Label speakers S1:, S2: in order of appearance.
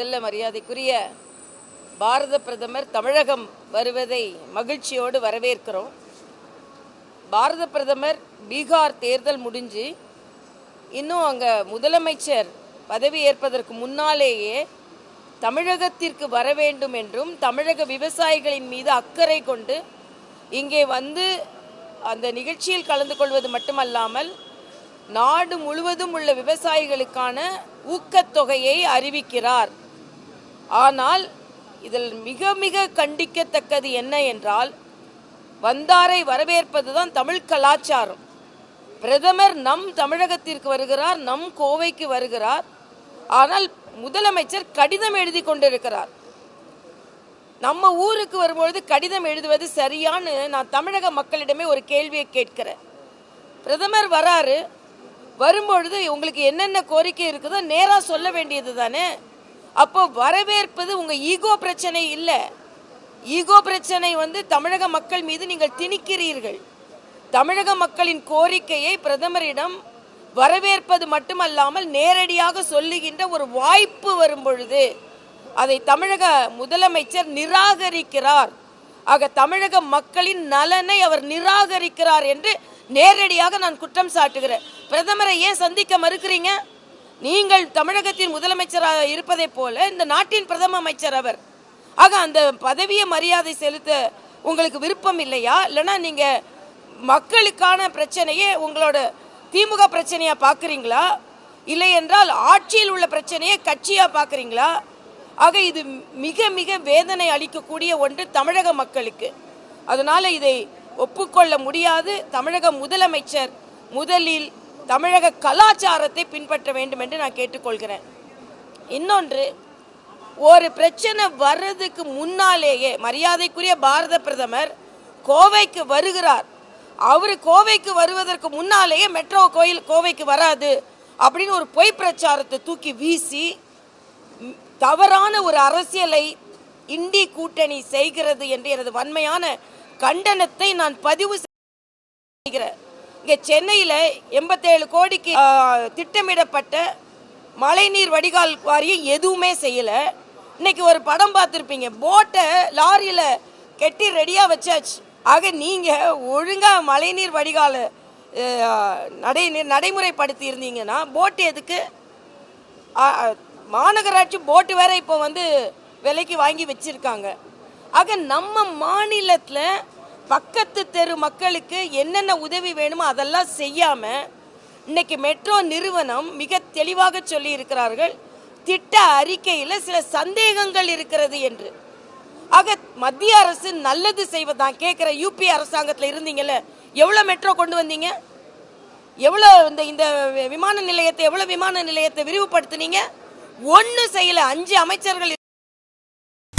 S1: முதல்ல மரியாதைக்குரிய பாரத பிரதமர் தமிழகம் வருவதை மகிழ்ச்சியோடு வரவேற்கிறோம். பாரத பிரதமர் பீகார் தேர்தல் முடிஞ்சு இன்னும் அங்கே முதலமைச்சர் பதவி ஏற்பதற்கு முன்னாலேயே தமிழகத்திற்கு வர வேண்டும் என்றும் தமிழக விவசாயிகளின் மீது அக்கறை கொண்டு இங்கே வந்து அந்த நிகழ்ச்சியில் கலந்து கொள்வது மட்டுமல்லாமல் நாடு முழுவதும் உள்ள விவசாயிகளுக்கான ஊக்கத்தொகையை அறிவிக்கிறார். ஆனால் இதில் மிக மிக கண்டிக்கத்தக்கது என்ன என்றால் வந்தாரை வரவேற்பது தான் தமிழ் கலாச்சாரம். பிரதமர் நம் தமிழகத்திற்கு வருகிறார் நம் கோவைக்கு வருகிறார். ஆனால் முதலமைச்சர் கடிதம் எழுதி கொண்டிருக்கிறார். நம்ம ஊருக்கு வரும்பொழுது கடிதம் எழுதுவது சரியான்னு நான் தமிழக மக்களிடமே ஒரு கேள்வியை கேட்கிறேன். பிரதமர் வராரு வரும்பொழுது உங்களுக்கு என்னென்ன கோரிக்கை இருக்குதோ நேராக சொல்ல வேண்டியது தானே? அப்போ வரவேற்பது உங்கள் ஈகோ பிரச்சனை இல்லை. ஈகோ பிரச்சனை வந்து தமிழக மக்கள் மீது நீங்கள் திணிக்கிறீர்கள். தமிழக மக்களின் கோரிக்கையை பிரதமரிடம் வரவேற்பது மட்டுமல்லாமல் நேரடியாக சொல்லுகின்ற ஒரு வாய்ப்பு வரும் பொழுது அதை தமிழக முதலமைச்சர் நிராகரிக்கிறார். ஆக தமிழக மக்களின் நலனை அவர் நிராகரிக்கிறார் என்று நேரடியாக நான் குற்றம் சாட்டுகிறேன். பிரதமரை ஏன் சந்திக்க மறுக்கிறீங்க? நீங்கள் தமிழகத்தின் முதலமைச்சராக இருப்பதை போல இந்த நாட்டின் பிரதம அமைச்சர் அவர். ஆக அந்த பதவியை மரியாதை செலுத்த உங்களுக்கு விருப்பம் இல்லையா? இல்லைன்னா நீங்க மக்களுக்கான பிரச்சனையே உங்களோட திமுக பிரச்சனையா பார்க்குறீங்களா? இல்லை என்றால் ஆட்சியில் உள்ள பிரச்சனையை கட்சியா பார்க்குறீங்களா? ஆக இது மிக மிக வேதனை அளிக்கக்கூடிய ஒன்று தமிழக மக்களுக்கு. அதனால இதை ஒப்புக்கொள்ள முடியாது. தமிழக முதலமைச்சர் முதலில் தமிழக கலாச்சாரத்தை பின்பற்ற வேண்டும் என்று நான் கேட்டுக்கொள்கிறேன். இன்னொன்று ஒரு பிரச்சனை வர்றதுக்கு முன்னாலேயே மரியாதைக்குரிய பாரத பிரதமர் கோவைக்கு வருகிறார். அவர் கோவைக்கு வருவதற்கு முன்னாலேயே மெட்ரோ கோயில் கோவைக்கு வராது அப்படின்னு ஒரு பொய் பிரச்சாரத்தை தூக்கி வீசி தவறான ஒரு அரசியலை இந்தி கூட்டணி செய்கிறது என்று எனது வன்மையான கண்டனத்தை நான் பதிவு செய்கிறேன். இங்கே சென்னையில் எண்பத்தேழு கோடிக்கு திட்டமிடப்பட்ட மழைநீர் வடிகால் வாரியம் எதுவுமே செய்யலை. இன்னைக்கு ஒரு படம் பார்த்துருப்பீங்க. போட்டை லாரியில் கெட்டி ரெடியாக வச்சாச்சு. ஆக நீங்கள் ஒழுங்காக மழைநீர் வடிகால நடை நடைமுறைப்படுத்தி இருந்தீங்கன்னா போட்டு எதுக்கு? மாநகராட்சி போட்டு வேற இப்போ வந்து விலைக்கு வாங்கி வச்சுருக்காங்க. ஆக நம்ம மாநிலத்தில் பக்கத்து தெரு மக்களுக்கு என்னென்ன உதவி வேணுமோ அதெல்லாம் செய்யாம இன்னைக்கு மெட்ரோ நிறுவனம் மிக தெளிவாக சொல்லி இருக்கிறார்கள் திட்ட அறிக்கையில் சில சந்தேகங்கள் இருக்கிறது என்று. ஆக மத்திய அரசு நல்லது செய்வதான் கேட்குற யூபி அரசாங்கத்தில் இருந்தீங்கல்ல எவ்வளோ மெட்ரோ கொண்டு வந்தீங்க? எவ்வளோ இந்த இந்த விமான நிலையத்தை எவ்வளோ விமான நிலையத்தை விரிவுபடுத்துனீங்க? ஒன்றும் செய்யல அஞ்சு அமைச்சர்கள்